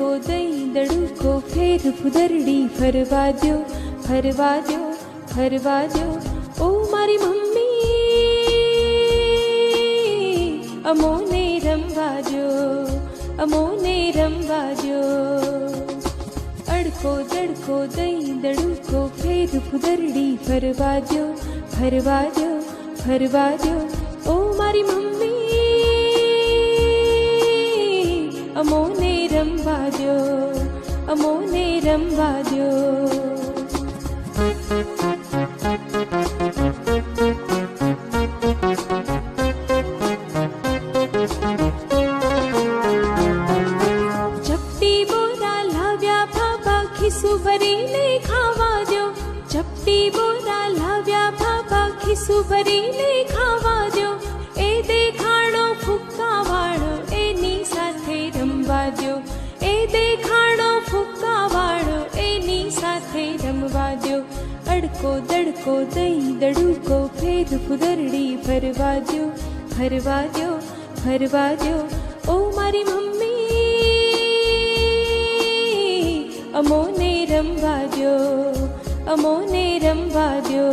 અડકો દઈ દડુકો ફેર ફુદરડી ફરવા દો ફરવા દો ફરવા દો ઓ મારી મમ્મી, અમોને રમવા દો અમોને રમવા દો અડકો દડકો દઈ દડુકો ફેર ફુદરડી ફરવા દો ફરવા દો ફરવા દો ઓ મારી મમ્મી દ્યો અમોને રમવા દો ચપટી બોરા લાવ્યા બાબા ખિસ્સુ ભરીને ખાવા દો ચપટી બોરા લાવ્યા, ભાભા ખિસ્સુ ભરીને ખાવા અડકો દડકો દહીં દડુકો ફેર ફુદરડી ફરવા દો ફરવા દો ફરવા દો ઓ મારી મમ્મી અમોને રમવા દો અમોને રમવા દો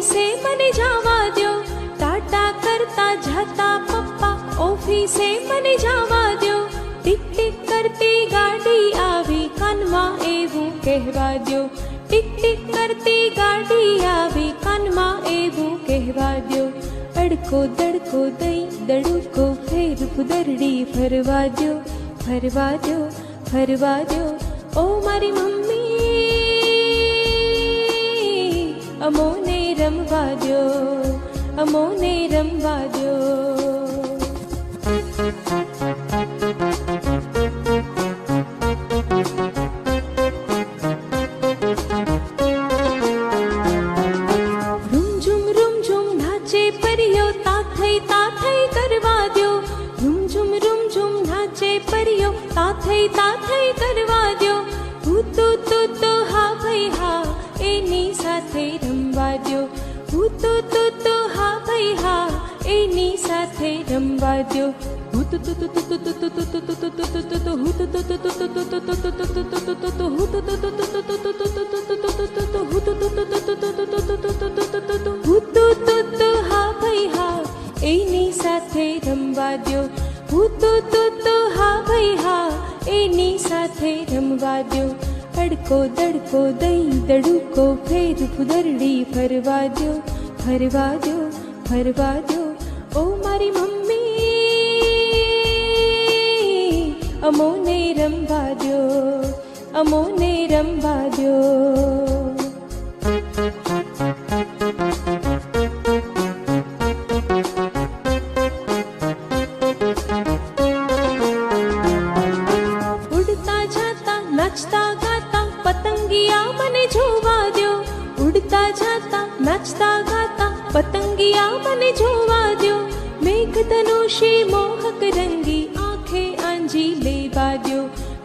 ઓફિસે મને જવા દો ટાટા કરતા જાતા પપ્પા ઓફિસે મને જવા દો ટીક ટીક કરતી ગાડી આવી કાનમાં એવું કહેવા દો ટીક ટીક કરતી ગાડી આવી કાનમાં એવું કહેવા દો અડકો દડકો દઈ દડકો ફેર ફુદરડી ફરવા દો ફરવા દો ફરવા દો ઓ મારી મમ્મી અમોને રમવા દો અમોને રમવા દો થઈ તા થઈ કરવા દો હું તું તું, તો, હા, ભાઈ, હા, એની સાથે રમવા દ્યો હું તો તો તો હા ભાઈ હા એની સાથે રમવા દ્યો હું તો તો તો તો તો તો તો તો તો તો તો તો તો હું તો તો તો તો તો તો તો તો તો તો તો તો તો હું તો તો તો તો તો તો તો તો તો તો તો તો તો હું તો તો તો તો તો તો તો તો તો તો તો તો તો હું તો તો તો હા ભાઈ હા એની સાથે રમવા દ્યો હું તો તો તો હા ભાઈ હા એની સાથે રમવા દ્યો અડકો દડકો દઈ દડુકો ફેર ફુદરડી ફરવા દ્યો ફરવા દ્યો ફરવા દ્યો ઓ મારી મમ્મી અમોને રમવા દ્યો અમોને રમવા દ્યો ઉડતા જાતા નાચતા ગાતા પતંગિયા મને જોવા દ્યો મેઘધનુષી મોહક રંગી આંખે આંજી લેવા દ્યો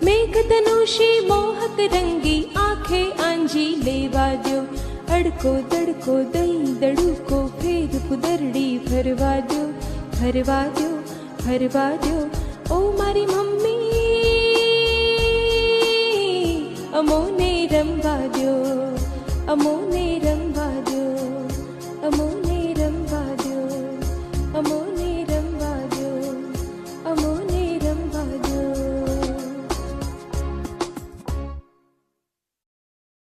મેઘધનુષી મોહક રંગી આંખે આંજી લેવા દ્યો અડકો દડકો દઈ દડુકો ફેર ફુદરડી ફરવા દ્યો ફરવા દ્યો ફરવા દ્યો ઓ મારી મમ્મી અમોને રમવા अमो नेरं भाजो अमो